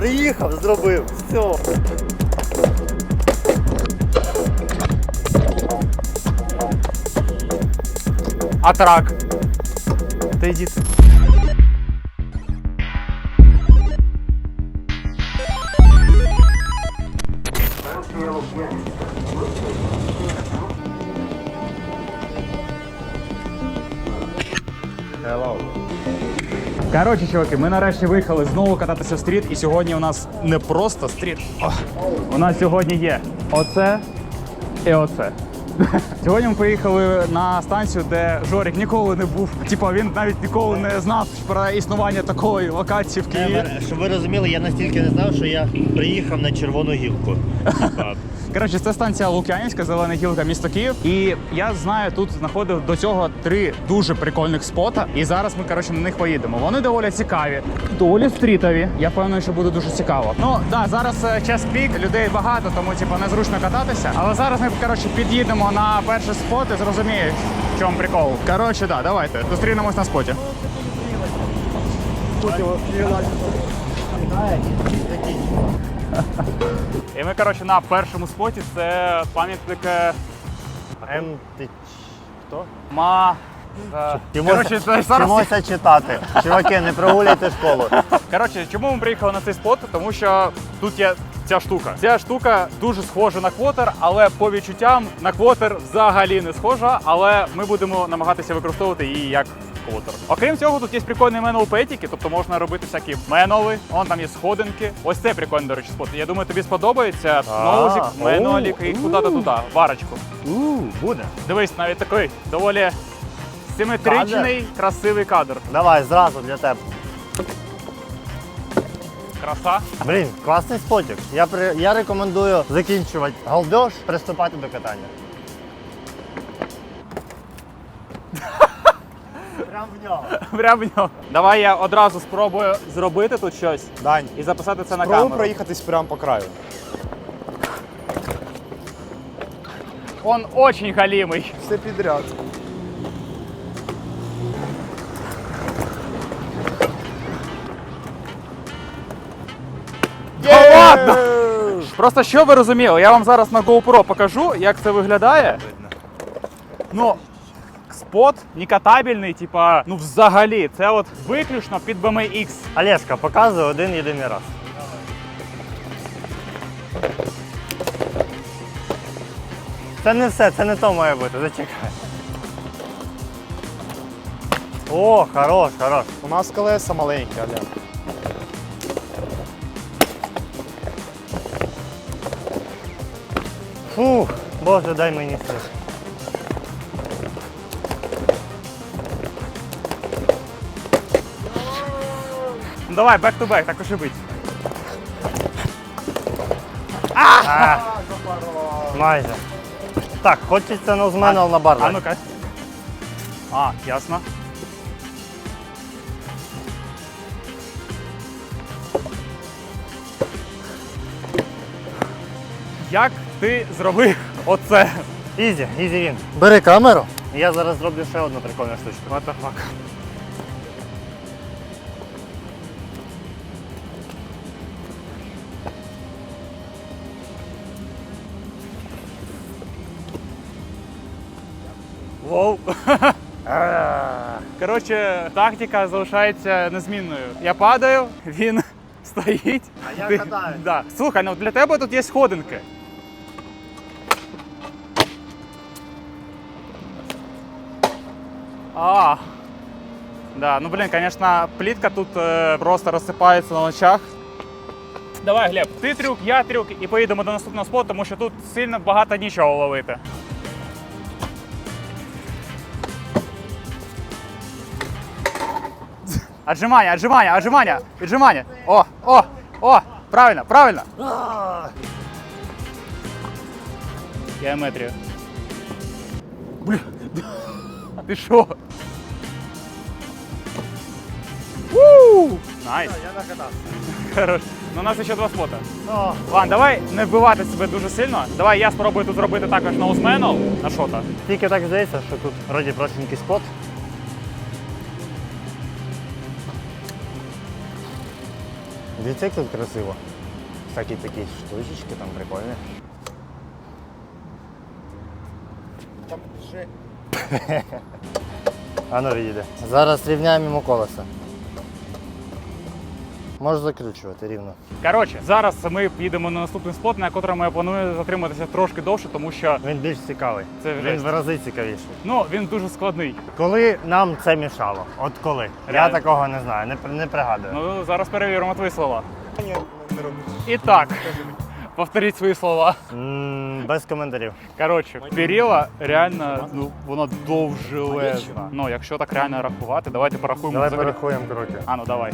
Приїхав, зробив. Все. А трак? Та йдіть. Коротше, чуваки, ми нарешті виїхали знову кататися в стріт, і сьогодні у нас не просто стріт. О, у нас сьогодні є оце і оце. Сьогодні ми поїхали на станцію, де Жорик ніколи не був. Типа він навіть ніколи не знав про існування такої локації в Києві. Щоб ви розуміли, я настільки не знав, що я приїхав на червону гілку. Коротше, це станція Лук'янівська, зелена гілка, місто Київ. І я знаю, тут знаходив до цього три дуже прикольних спота. І зараз ми коротше на них поїдемо. Вони доволі цікаві, доволі стрітові. Я впевнений, що буде дуже цікаво. Ну да, зараз е, час пік, людей багато, тому типу незручно кататися. Але зараз ми коротше під'їдемо на перший спот і зрозумієш, в чому прикол. Коротше, да, давайте зустрінемось на споті. І ми коротше на першому споті. Це пам'ятник е, М, хто? Ма. е, Коротше, це зараз Вчимося читати. Чуваки, не прогуляйте школу. Коротше, чому ми приїхали на цей спот? Тому що тут є ця штука. Ця штука дуже схожа на квотер, але по відчуттям на квотер взагалі не схожа. Але ми будемо намагатися використовувати її як квотер. Окрім цього, тут є прикольні менол петіки, тобто можна робити всякі меноли. Вон там є сходинки. Ось це прикольний, до речі, спот. Я думаю, тобі сподобається. Ноузик, менолік і куди-то туди, варочку. Буде. Дивись, навіть такий доволі симетричний, красивий кадр. Давай, зразу для тебе. Краса. Блін, класний спотик. Я, при... я рекомендую закінчувати галдеж, приступати до катання. Прям в нього. Прямо в нього. Давай я одразу спробую зробити тут щось Дань, і записати це на спробуй камеру. проїхатись прямо по краю. Он очень галімий. Все підряд. Та ладно! Просто що ви розуміли, я вам зараз на GoPro покажу, як це виглядає. Ну, спот некатабельний, типа, ну взагалі, це от виключно під BMX. Олешка, показуй один єдиний раз. Це не все, це не то має бути, зачекай. О, хорош, хорош. У нас колеса маленькі, Аля. Фух, боже, дай мені сил. Давай, back to back, так уж і бить. А, майже. Так, хочеться ну, з мене на бар. А ну-ка. А, ясно. Як ти зробив оце? Ізі, ізі він. Бери камеру. Я зараз зроблю ще одну прикольну штучку. What the fuck? Воу. Коротше, тактика залишається незмінною. Я падаю, він стоїть. А я ти- катаюсь. Да. Слухай, ну для тебе тут є сходинки. А. Да, ну блин, конечно, плитка тут е, просто розсипається на очах. Давай, Глеб, ти трюк, я трюк і поїдемо до наступного споту, тому що тут сильно багато нічого ловити. Отжимання, отжимання, отжимання, віджимання. О, о, о, правильно, правильно. Геометрію. Бля, ти що? Найс. Я накатався. Хорош. Ну, у нас ще два спота. О, Ладно, давай не вбивати себе дуже сильно. Давай я спробую тут зробити також ноузменал на шота. Тільки так здається, що тут вроді простенький спот. Дивіться, як тут красиво. Всякі такі штучечки там прикольні. Там вже А ну відійде. Зараз рівняємо йому колеса. Можеш закручувати рівно. Коротше, зараз ми їдемо на наступний спот, на котрому я планую затриматися трошки довше, тому що Він більш цікавий. Це Він жесть. в рази цікавіший. ну він дуже складний. Коли нам це мішало? От коли? Я такого не знаю, не, не пригадую. Ну зараз перевіримо твої слова. ні, не робиш. І так, повторіть свої слова. М, без коментарів. Коротше, перила реально ну вона довжелезна. Ну, якщо так реально рахувати, давайте порахуємо. Давай взагалі. порахуємо кроки. А ну давай.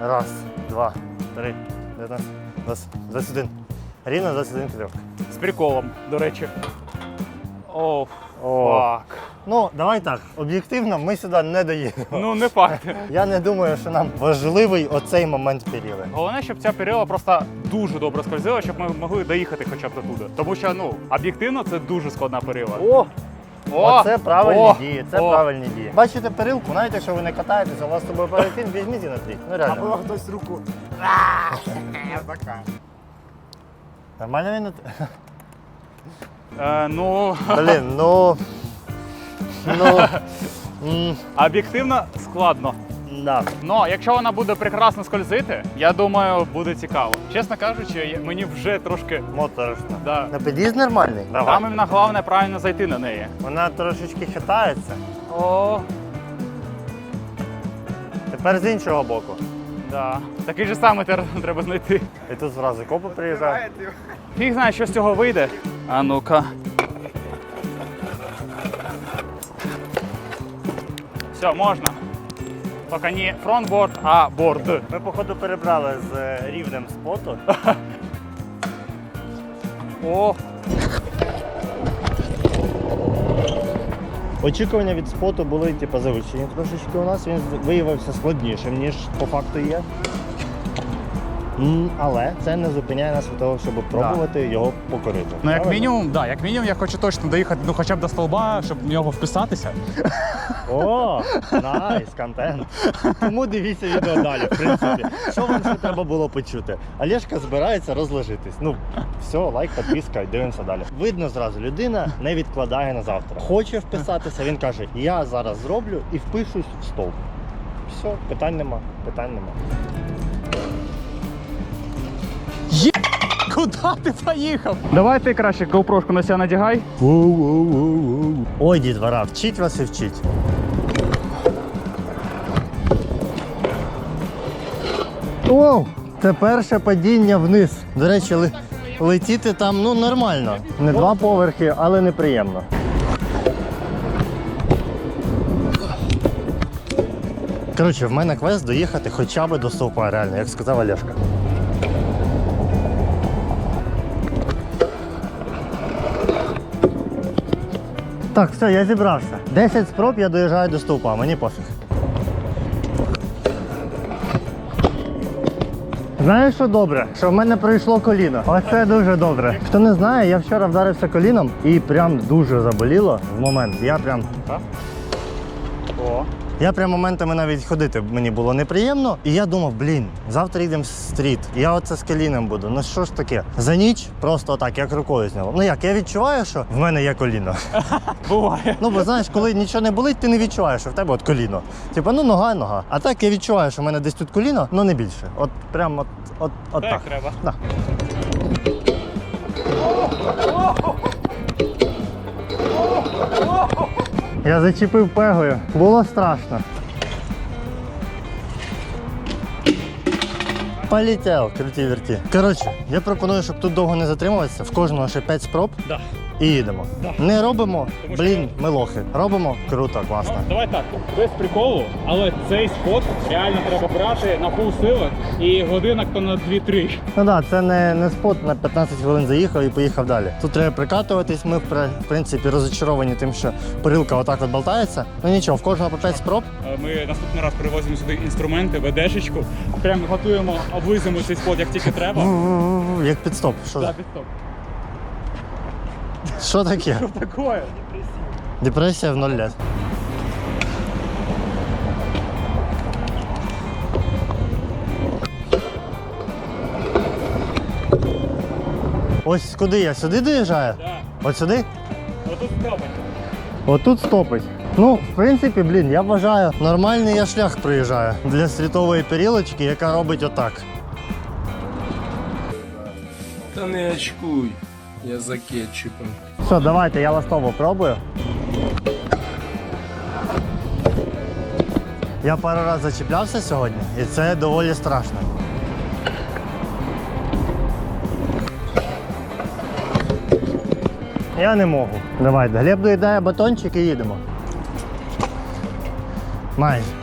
Раз, два, три, 19, 20, 21. Рівно 21 кілок. З приколом, до речі. О, О. фак. Ну, давай так. Об'єктивно, ми сюди не доїдемо. Ну не факт. Я не думаю, що нам важливий оцей момент періли. Головне, щоб ця перила просто дуже добре скользила, щоб ми могли доїхати хоча б до туди. Тому що ну об'єктивно це дуже складна перила. О! О! Оце правильні О! дії, це О! правильні дії. Бачите перилку, навіть якщо ви не катаєтеся, у вас з тобою перед візьміть і натріть. Ну реально. Або хтось руку. Така. Нормально він нат- Е, ну Блін, ну. Ну. м, об'єктивно складно. Да. Ну, якщо вона буде прекрасно скользити, я думаю, буде цікаво. Чесно кажучи, мені вже трошки. Моторошно. Да. На під'їзд нормальний? Там іменно головне правильно зайти на неї. Вона трошечки хитається. О, Тепер з іншого боку. да. Такий же самий тер- треба знайти. І тут зразу копи приїжджають. Фіг знає, що з цього вийде. А ну-ка. Все, можна. Тільки не фронтборд, а борд. Ми, походу, перебрали з е, рівнем споту. О, Очікування від споту були типу, завищені трошечки у нас. Він виявився складнішим, ніж по факту є. М, Але це не зупиняє нас від того, щоб пробувати його покорити. Ну, як Правильно? мінімум, да, як мінімум, я хочу точно доїхати ну, хоча б до столба, щоб в нього вписатися. О, найс, контент. Тому дивіться відео далі, в принципі. Що вам ще треба було почути? Олешка збирається розложитись. Ну, все, лайк, підписка, і дивимося далі. Видно зразу, людина не відкладає на завтра. Хоче вписатися, він каже, я зараз зроблю і впишусь в стовп. Все, питань нема, питань нема. Куди ти поїхав? Давай ти краще GoPro на себе надягай. Ой, дітвора, вчить вас і вчить. О, це перше падіння вниз. До речі, ли- летіти там ну нормально. Не два поверхи, але неприємно. Коротше, в мене квест доїхати хоча б до стовпа, реально, як сказав Олешка. Так, все, я зібрався. 10 спроб я доїжджаю до стовпа, мені пофіг. Знаєш, що добре? Що в мене пройшло коліно. Оце дуже добре. Хто не знає, я вчора вдарився коліном і прям дуже заболіло в момент. Я прям. О. Я прям моментами навіть ходити мені було неприємно. І я думав, блін, завтра йдемо в стріт. Я оце з коліном буду. Ну що ж таке? За ніч просто так, як рукою зняло. Ну як, я відчуваю, що в мене є коліно. Буває. Ну, бо знаєш, коли нічого не болить, ти не відчуваєш, що в тебе от коліно. Типа, ну нога, нога. А так я відчуваю, що в мене десь тут коліно, ну не більше. От прям от, от, от Так так. треба. Да. Я зачепив пегою. Було страшно. Полетів, круті верті. Коротше, я пропоную, щоб тут довго не затримуватися. В кожного ще 5 спроб Да. І їдемо. Да. Не робимо, Тому що- блін, ми лохи. Робимо круто, класно. Давай так, без приколу, але цей спот реально треба брати на пол сили і годинок то на 2-3. Ну так, да, це не, не спот на 15 хвилин заїхав і поїхав далі. Тут треба прикатуватись. Ми в принципі розочаровані тим, що перилка отак от болтається. Ну нічого, в кожного по 5 спроб. Е, Ми наступний раз привозимо сюди інструменти, ведешечку, прямо готуємо, облизуємо цей спот як тільки треба. Як підстоп. Що, Так, стоп. Що таке? Що такое? Депресія в 0 лет. Ось куди я? Сюди доїжджаю? Да. От сюди? Вот тут стопать. Отут стопить. Ну, в принципі, блін, я вважаю, нормальний я шлях проїжджаю для світової перілочки, яка робить отак. Та не очкуй я за кетчупом. Все, давайте, я ластову пробую. Я пару разів зачіплявся сьогодні, і це доволі страшно. Я не можу. Давайте, Глеб доїдає батончик і їдемо. Майже.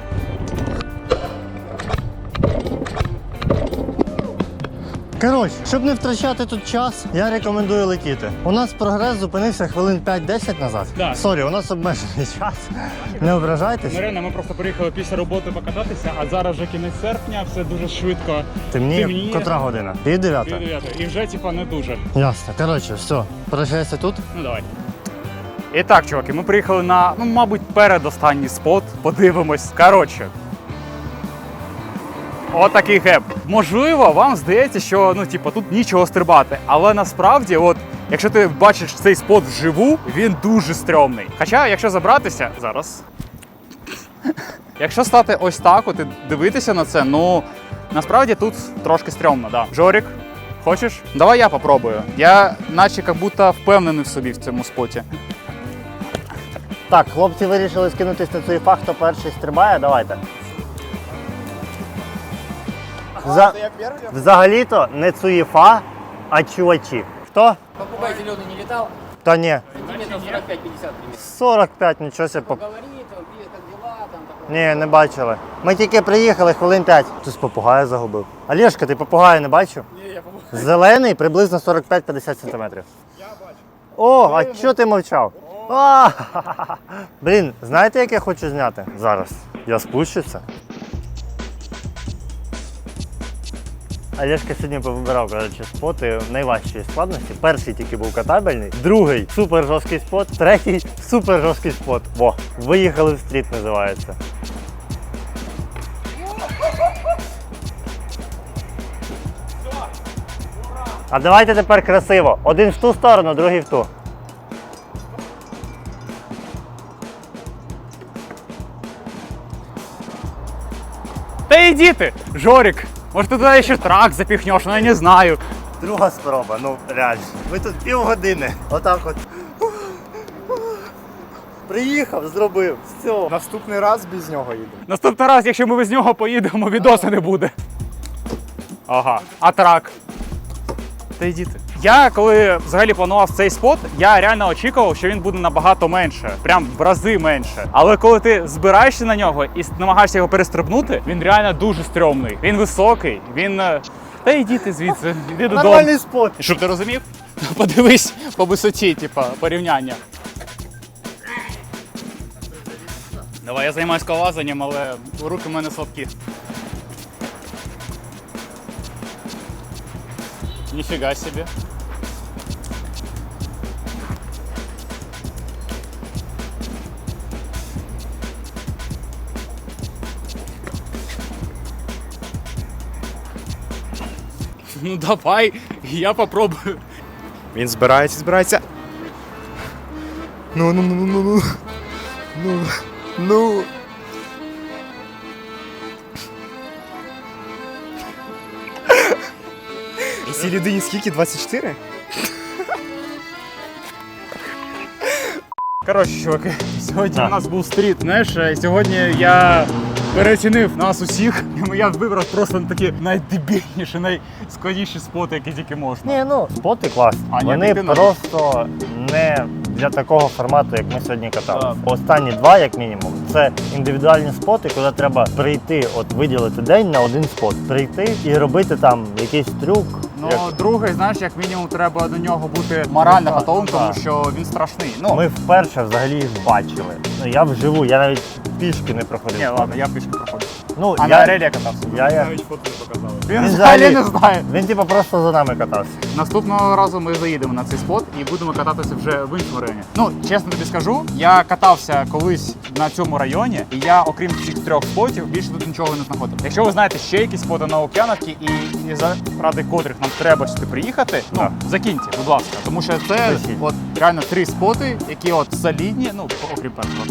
Коротше, щоб не втрачати тут час, я рекомендую летіти. У нас прогрес зупинився хвилин 5-10 назад. Да. Сорі, у нас обмежений час. Не ображайтесь. Марина, ми просто приїхали після роботи покататися, а зараз вже кінець серпня, все дуже швидко. Темніє, темніє. котра година? Пів дев'ята. Пів дев'ятої. І вже типа не дуже. Ясно. Коротше, все. Прощайся тут. Ну давай. І так, чуваки, ми приїхали на, ну, мабуть, передостанній спот. Подивимось. Коротше. Отакий геп. Можливо, вам здається, що ну, типу, тут нічого стрибати. Але насправді, от, якщо ти бачиш цей спот вживу, він дуже стрьомний. Хоча, якщо забратися, зараз. Якщо стати ось так, от і дивитися на це, ну насправді тут трошки стрьомно, да. Жорік, хочеш? Давай я попробую. Я наче як будто впевнений в собі в цьому споті. Так, хлопці вирішили скинутись на цей фах, хто перший стрибає, давайте. За... Це я перший? Взагалі-то не цуєфа, а чувачі. Хто? Попугай зеленый не летал, Та ні. сантиметров 45-50 примерно. 45, нічого себе. поп- Поговорит, он пишет, как дела, там такое. Ні, не бачили. Ми тільки приїхали хвилин 5. Хтось попугая загубив. Олешка, ти попугая не бачив? Ні, я побачив. Зелений приблизно 45-50 сантиметрів. Я бачу. О, а чого ти мовчав? А, Блін, знаєте, як я хочу зняти? Зараз. Я спущуся. Олешка сьогодні повибирав коротше, споти найважчої складності. Перший тільки був катабельний, другий супер жорсткий спот, третій супер жорсткий спот. Во, виїхали в стріт називається. А давайте тепер красиво. Один в ту сторону, другий в ту. Та іди ти, Жорік, може ти туди ще трак запіхнеш, ну я не знаю. Друга спроба, ну реально. Ми тут півгодини. Отак от. Приїхав, зробив. Все. Наступний раз без нього їду. Наступний раз, якщо ми без нього поїдемо, відоса не буде. Ага, а трак. Та йди ти. Я коли взагалі планував цей спот, я реально очікував, що він буде набагато менше, прям в рази менше. Але коли ти збираєшся на нього і намагаєшся його перестрибнути, він реально дуже стрьомний. Він високий, він. е, Та йди ти звідси, іди додому. Нормальний спот. Щоб ти розумів? Подивись по висоті, типа, порівняння. Давай, я займаюся ковазанням, але руки в мене слабкі. Ніфіга собі. Ну давай, я попробую. Він збирається, збирається. Ну, ну, ну, ну, ну, ну. Ну. І цій людині скільки? 24? Коротше, чуваки, сьогодні у нас був стріт. Знаєш, е, сьогодні я переоцінив нас усіх. Я вибрав просто такі найдебільніші, найскладніші споти, які тільки можна. Ні, ну споти класні. А, ні, Вони ти просто не для такого формату, як ми сьогодні катали. Останні два, як мінімум, це індивідуальні споти, куди треба прийти, от виділити день на один спот. Прийти і робити там якийсь трюк. Ну, як- другий, знаєш, як мінімум, треба до нього бути морально готовим, тому що він страшний. Ну, Ми вперше взагалі їх бачили. Ну я вживу, я навіть пішки не проходив. ні, ладно, я пішки проходжу. Ну, А я, на релі катався. я, я, Він, Він взагалі не знає. Він типу просто за нами катався. Наступного разу ми заїдемо на цей спот і будемо кататися вже в іншому районі. Ну, чесно тобі скажу, я катався колись на цьому районі, і я, окрім цих трьох спотів, більше тут нічого не знаходив. Якщо ви знаєте ще якісь споти на Океановці і, і заради котрих нам треба сюди приїхати, ну Так. закиньте, будь ласка. Тому що це от реально три споти, які от солідні, ну окрім першого.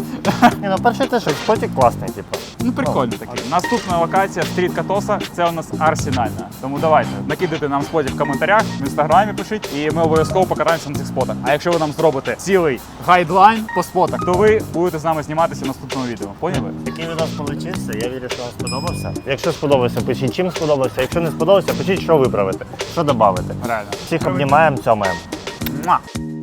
Ні, ну перший теж спотик класний, типу. Ну, прикольно такий. Наступна локація стріт Катоса це у нас арсенальна. Тому давайте накидайте нам спотів в коментарях, в інстаграмі пишіть, і ми обов'язково покатаємося на цих спотах. А якщо ви нам зробите цілий гайдлайн по спотах, то ви будете з нами зніматися в наступному відео. Поняли? Такий відос получився, я вірю, що вам сподобався. Якщо сподобався, пишіть, чим сподобався. Якщо не сподобався, пишіть, що виправити, що додати. Реально. Всіх обнімаємо, цьомаємо. Муа!